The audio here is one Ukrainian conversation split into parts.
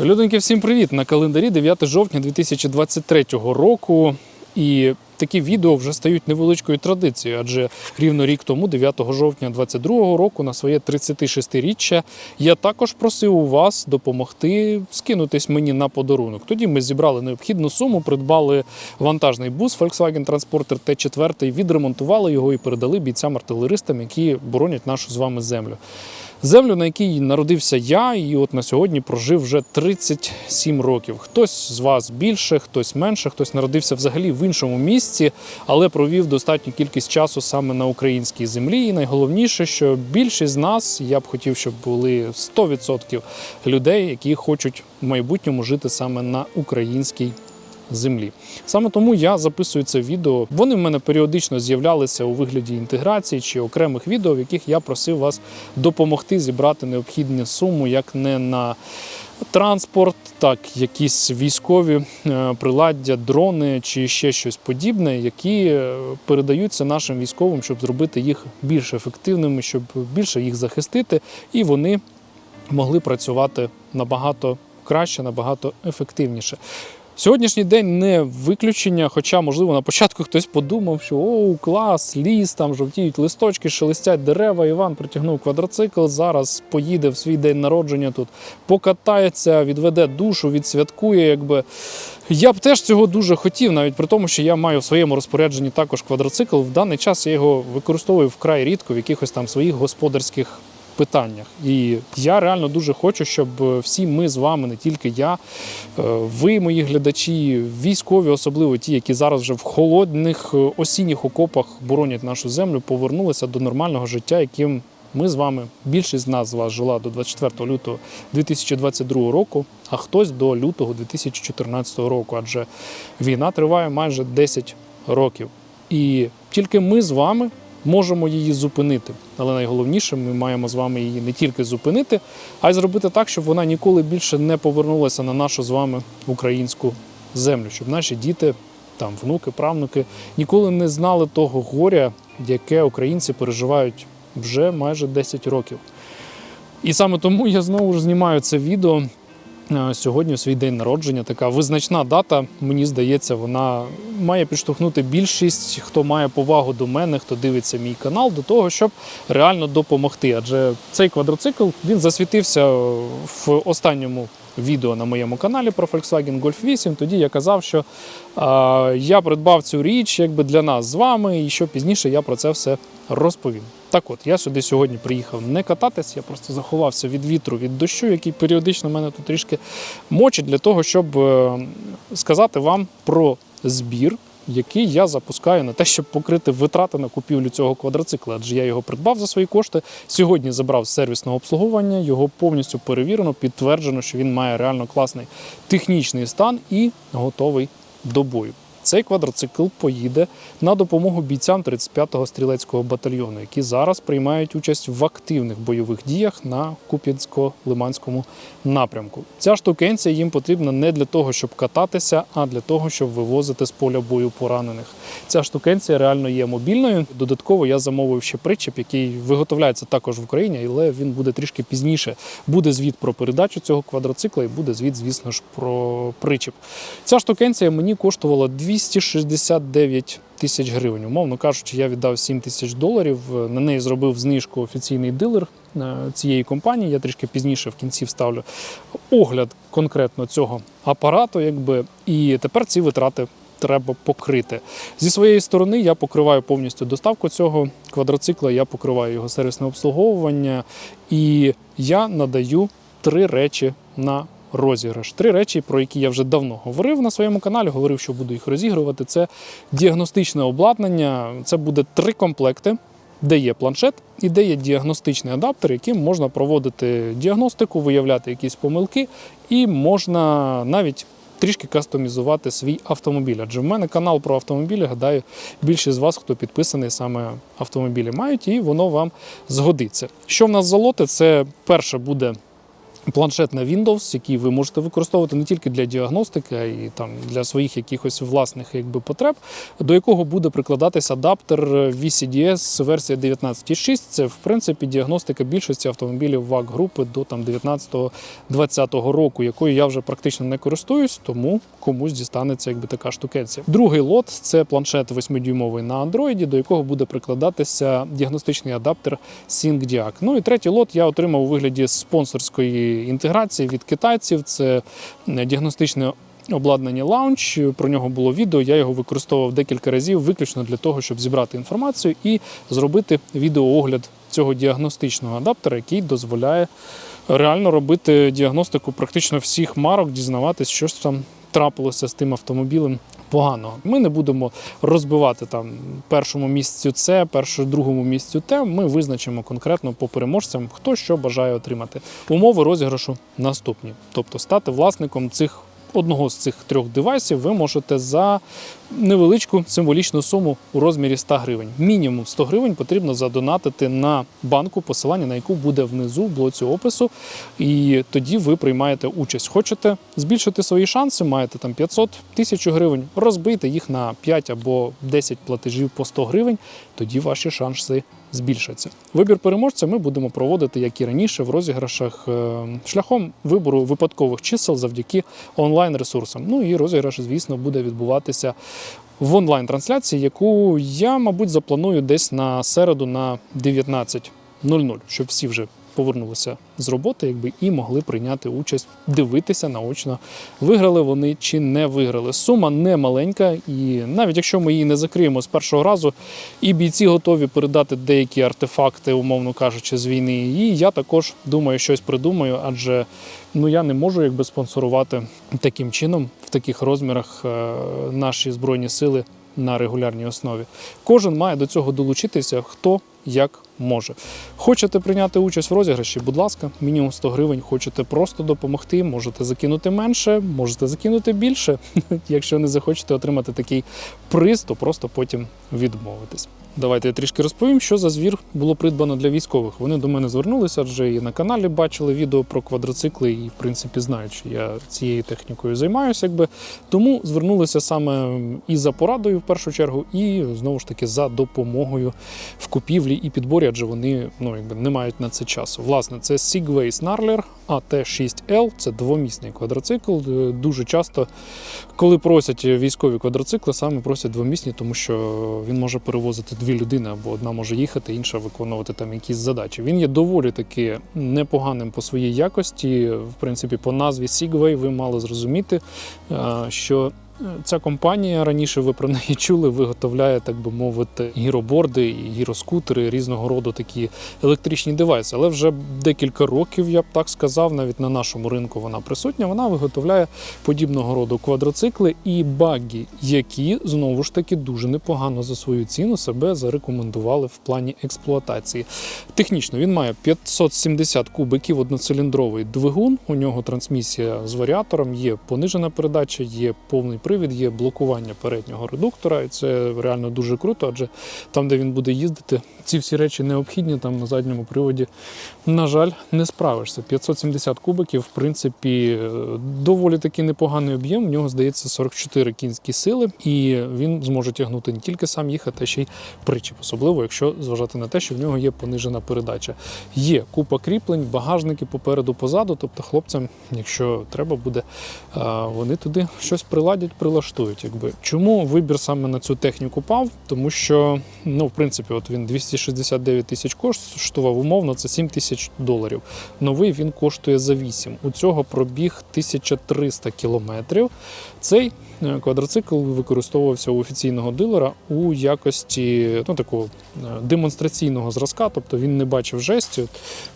Людоньки, всім привіт! На календарі 9 жовтня 2023 року. І такі відео вже стають невеличкою традицією, адже рівно рік тому, 9 жовтня 2022 року, на своє 36-річчя, я також просив у вас допомогти скинутись мені на подарунок. Тоді ми зібрали необхідну суму, придбали вантажний бус Volkswagen Transporter T4, відремонтували його і передали бійцям-артилеристам, які боронять нашу з вами землю. Землю, на якій народився я, і от на сьогодні прожив вже 37 років. Хтось з вас більше, хтось менше, хтось народився взагалі в іншому місці, але провів достатню кількість часу саме на українській землі. І найголовніше, що більшість з нас, я б хотів, щоб були 100% людей, які хочуть в майбутньому жити саме на українській землі. Саме тому я записую це відео. Вони в мене періодично з'являлися у вигляді інтеграції чи окремих відео, в яких я просив вас допомогти зібрати необхідну суму як не на транспорт, так якісь військові е, приладдя, дрони чи ще щось подібне, які е, передаються нашим військовим, щоб зробити їх більш ефективними, щоб більше їх захистити, і вони могли працювати набагато краще, набагато ефективніше. Сьогоднішній день не виключення, хоча, можливо, на початку хтось подумав, що о, клас, ліс, там жовтіють листочки, шелестять дерева. Іван притягнув квадроцикл. Зараз поїде в свій день народження тут, покатається, відведе душу, відсвяткує. Якби я б теж цього дуже хотів, навіть при тому, що я маю в своєму розпорядженні також квадроцикл. В даний час я його використовую вкрай рідко в якихось там своїх господарських питаннях. І я реально дуже хочу, щоб всі ми з вами, не тільки я, е, ви, мої глядачі, військові, особливо ті, які зараз вже в холодних е, осінніх окопах боронять нашу землю, повернулися до нормального життя, яким ми з вами, більшість з нас з вас жила до 24 лютого 2022 року, а хтось до лютого 2014 року. Адже війна триває майже 10 років. І тільки ми з вами можемо її зупинити. Але найголовніше, ми маємо з вами її не тільки зупинити, а й зробити так, щоб вона ніколи більше не повернулася на нашу з вами українську землю, щоб наші діти, там внуки, правнуки ніколи не знали того горя, яке українці переживають вже майже 10 років. І саме тому я знову ж знімаю це відео. Е, Сьогодні свій день народження така визначна дата. Мені здається, вона має підштовхнути більшість, хто має повагу до мене, хто дивиться мій канал, до того, щоб реально допомогти. Адже цей квадроцикл він засвітився в останньому відео на моєму каналі про Volkswagen Golf 8. Тоді я казав, що е, я придбав цю річ якби для нас з вами, і що пізніше я про це все розповім. Так от, я сюди сьогодні приїхав не кататись, я просто заховався від вітру, від дощу, який періодично мене тут трішки мочить, для того, щоб е, сказати вам про збір, який я запускаю на те, щоб покрити витрати на купівлю цього квадроцикла. Адже я його придбав за свої кошти. Сьогодні забрав з сервісного обслуговування, його повністю перевірено, підтверджено, що він має реально класний технічний стан і готовий до бою. Цей квадроцикл поїде на допомогу бійцям 35-го стрілецького батальйону, які зараз приймають участь в активних бойових діях на Куп'янсько-Лиманському напрямку. Ця штукенція їм потрібна не для того, щоб кататися, а для того, щоб вивозити з поля бою поранених. Ця штукенція реально є мобільною. Додатково я замовив ще причеп, який виготовляється також в Україні, але він буде трішки пізніше. Буде звіт про передачу цього квадроцикла і буде звіт, звісно ж, про причеп. Ця штукенція мені коштувала 269 тисяч гривень. Умовно кажучи, я віддав 7 тисяч доларів. На неї зробив знижку офіційний дилер е, цієї компанії. Я трішки пізніше в кінці вставлю огляд конкретно цього апарату, якби і тепер ці витрати. Треба покрити зі своєї сторони. Я покриваю повністю доставку цього квадроцикла. Я покриваю його сервісне обслуговування, і я надаю три речі на розіграш. Три речі, про які я вже давно говорив на своєму каналі. Говорив, що буду їх розігрувати. Це діагностичне обладнання. Це буде три комплекти, де є планшет і де є діагностичний адаптер, яким можна проводити діагностику, виявляти якісь помилки, і можна навіть. Трішки кастомізувати свій автомобіль. Адже в мене канал про автомобілі. Гадаю, більшість з вас, хто підписаний, саме автомобілі мають, і воно вам згодиться. Що в нас за лоти? Це перше буде планшет на Windows, який ви можете використовувати не тільки для діагностики, а й там для своїх якихось власних якби, потреб, до якого буде прикладатись адаптер VCDS версія 19.6. Це в принципі діагностика більшості автомобілів ВАГ групи до там 19-20 року, якою я вже практично не користуюсь, тому комусь дістанеться якби така штукенція. Другий лот це планшет 8-дюймовий на Android, до якого буде прикладатися діагностичний адаптер SyncDiag. Ну і третій лот я отримав у вигляді спонсорської інтеграції від китайців. Це е, діагностичне обладнання Launch. Про нього було відео. Я його використовував декілька разів, виключно для того, щоб зібрати інформацію і зробити відеоогляд цього діагностичного адаптера, який дозволяє реально робити діагностику практично всіх марок, дізнаватись, що ж там трапилося з тим автомобілем. Поганого. Ми не будемо розбивати там першому місцю це, першому, другому місцю те. Ми визначимо конкретно по переможцям, хто що бажає отримати. Умови розіграшу наступні. Тобто стати власником цих одного з цих трьох девайсів ви можете за невеличку символічну суму у розмірі 100 гривень. Мінімум 100 гривень потрібно задонатити на банку, посилання на яку буде внизу в блоці опису. І тоді ви приймаєте участь. Хочете збільшити свої шанси, маєте там 500 тисяч гривень, розбийте їх на 5 або 10 платежів по 100 гривень, тоді ваші шанси збільшаться. Вибір переможця ми будемо проводити, як і раніше, в розіграшах е, шляхом вибору випадкових чисел завдяки онлайн-ресурсам. Ну і розіграш, звісно, буде відбуватися в онлайн-трансляції, яку я, мабуть, запланую десь на середу на 19.00, щоб всі вже повернулися з роботи, якби і могли прийняти участь, дивитися наочно, виграли вони чи не виграли. Сума не маленька, і навіть якщо ми її не закриємо з першого разу, і бійці готові передати деякі артефакти, умовно кажучи, з війни. І я також думаю, щось придумаю, адже ну я не можу якби спонсорувати таким чином в таких розмірах е, наші збройні сили на регулярній основі. Кожен має до цього долучитися, хто як може. Хочете прийняти участь в розіграші? Будь ласка, мінімум 100 гривень. Хочете просто допомогти, можете закинути менше, можете закинути більше. Якщо не захочете отримати такий приз, то просто потім відмовитись. Давайте я трішки розповім, що за звір було придбано для військових. Вони до мене звернулися, адже і на каналі бачили відео про квадроцикли, і в принципі знають, що я цією технікою займаюся, якби тому звернулися саме і за порадою в першу чергу, і знову ж таки за допомогою в купівлі і підборі, адже вони ну якби не мають на це часу. Власне, це Segway Snarler AT6L, це двомісний квадроцикл. Е, Дуже часто, коли просять військові квадроцикли, саме просять двомісні, тому що він може перевозити дві людини, або одна може їхати, інша виконувати там якісь задачі. Він є доволі таки непоганим по своїй якості. В принципі, по назві Segway ви мали зрозуміти, е, що Ця компанія раніше ви про неї чули, виготовляє, так би мовити, гіроборди гіроскутери, різного роду такі електричні девайси. Але вже декілька років, я б так сказав, навіть на нашому ринку вона присутня. Вона виготовляє подібного роду квадроцикли і багі, які знову ж таки дуже непогано за свою ціну себе зарекомендували в плані експлуатації. Технічно він має 570 кубиків одноциліндровий двигун. У нього трансмісія з варіатором, є понижена передача, є повний привід, є блокування переднього редуктора, і це реально дуже круто, адже там, де він буде їздити, ці всі речі необхідні. Там на задньому приводі, на жаль, не справишся. 570 кубиків, в принципі, е, доволі таки непоганий об'єм. У нього здається 44 кінські сили, і він зможе тягнути не тільки сам їхати, а ще й причіп, особливо якщо зважати на те, що в нього є понижена передача. Є купа кріплень, багажники попереду, позаду. Тобто, хлопцям, якщо треба буде, вони туди щось приладять, прилаштують. Якби чому вибір саме на цю техніку пав? Тому що ну, в принципі, от він 269 тисяч коштував умовно, це 7 тисяч доларів. Новий він коштує за 8. У цього пробіг 1300 кілометрів. Цей квадроцикл використовувався у офіційного дилера у якості ну, такого е, демонстраційного зразка, тобто він не бачив жесті.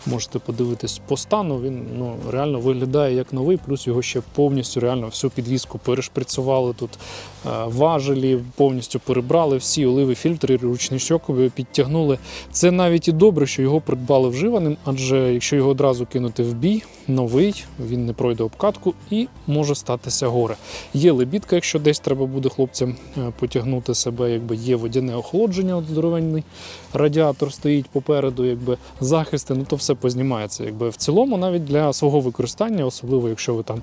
Можете подивитись по стану. Він ну, реально виглядає як новий, плюс його ще повністю реально всю підвіску перешприцювали тут е, важелі, повністю перебрали всі оливи, фільтри, ручничок підтягнули. Це навіть і добре, що його придбали вживаним, адже якщо його одразу кинути в бій, новий, він не пройде обкатку і може статися горе. Є лебідка, якщо десь треба буде хлопцям е, потягнути себе, якби є водяне охолодження, от здоровенний радіатор стоїть попереду, якби захисти, ну то все познімається. Якби в цілому, навіть для свого використання, особливо якщо ви там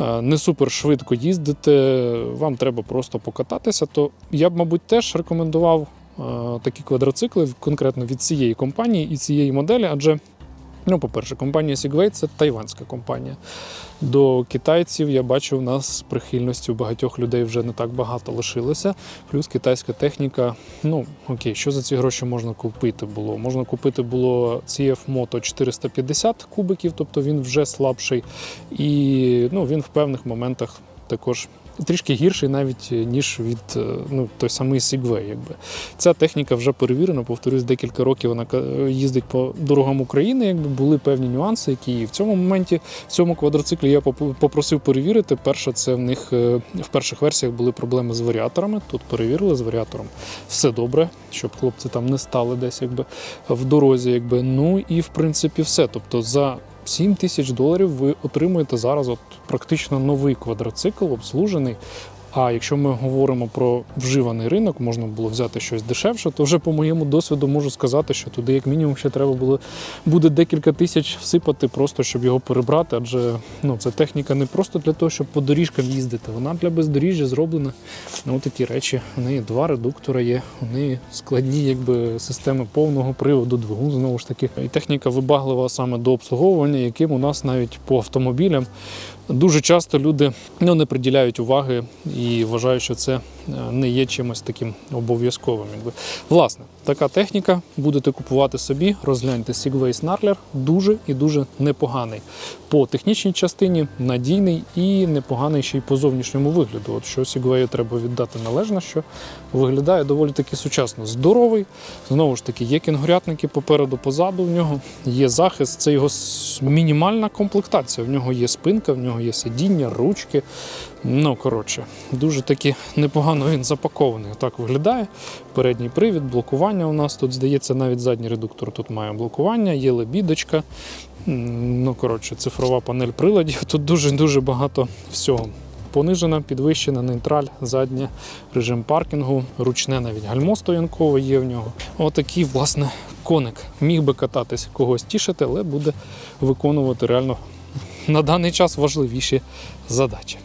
е, не супер швидко їздите, вам треба просто покататися, то я б, мабуть, теж рекомендував е, такі квадроцикли конкретно від цієї компанії і цієї моделі, адже. Ну, по-перше, компанія Segway – це тайванська компанія. До китайців я бачу, в нас прихильності у багатьох людей вже не так багато лишилося. Плюс китайська техніка. Ну окей, що за ці гроші можна купити було? Можна купити було CF Moto 450 кубиків, тобто він вже слабший, і ну, він в певних моментах також. Трішки гірший навіть ніж від е, ну, той самий Segway. Якби. Ця техніка вже перевірена, повторюсь, декілька років вона їздить по дорогам України. Якби були певні нюанси, які в цьому моменті, в цьому квадроциклі я попросив перевірити. Перше, це в них е, в перших версіях були проблеми з варіаторами. Тут перевірили з варіатором. Все добре, щоб хлопці там не стали десь якби в дорозі. Якби. Ну і в принципі все. Тобто за 7 тисяч доларів ви отримуєте зараз от практично новий квадроцикл, обслужений. А якщо ми говоримо про вживаний ринок, можна було взяти щось дешевше, то вже по моєму досвіду можу сказати, що туди як мінімум ще треба було буде декілька тисяч всипати, просто щоб його перебрати. Адже ну, це техніка не просто для того, щоб по доріжкам їздити, вона для бездоріжжя зроблена. Ну, такі речі. У неї два редуктора є, неї складні якби, системи повного приводу, двигун знову ж таки. І техніка вибаглива саме до обслуговування, яким у нас навіть по автомобілям Дуже часто люди ну, не приділяють уваги і вважають, що це не є чимось таким обов'язковим. Власне, така техніка будете купувати собі, розгляньте Segway Snarler, дуже і дуже непоганий. По технічній частині надійний і непоганий ще й по зовнішньому вигляду. От що Segway треба віддати належно, що виглядає доволі таки сучасно. Здоровий. Знову ж таки, є кінгурятники попереду, позаду в нього, є захист, це його мінімальна комплектація. В нього є спинка, в нього є сидіння, ручки. Ну, коротше, дуже таки непогано він запакований. Так виглядає. Передній привід, блокування у нас тут, здається, навіть задній редуктор тут має блокування, є лебідочка. Ну, коротше, цифрова панель приладів. Тут дуже-дуже багато всього. Понижена, підвищена, нейтраль, задня, режим паркінгу, ручне навіть гальмо стоянкове є в нього. Отакий, власне, коник. Міг би кататись когось тішити, але буде виконувати реально на даний час важливіші задачі.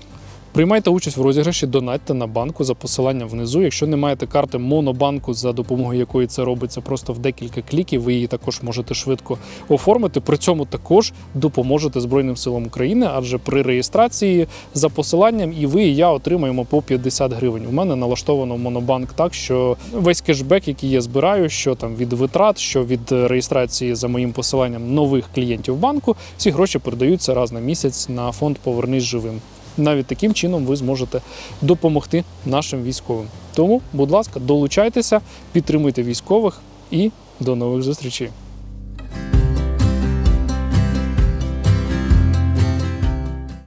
Приймайте участь в розіграші, донатьте на банку за посиланням внизу. Якщо не маєте карти монобанку, за допомогою якої це робиться просто в декілька кліків, ви її також можете швидко оформити. При цьому також допоможете Збройним силам України, адже при реєстрації за посиланням і ви, і я отримаємо по 50 гривень. У мене налаштовано монобанк так, що весь кешбек, який я збираю, що там від витрат, що від реєстрації за моїм посиланням нових клієнтів банку, ці гроші передаються раз на місяць на фонд Повернись живим. Навіть таким чином ви зможете допомогти нашим військовим. Тому, будь ласка, долучайтеся, підтримуйте військових і до нових зустрічей.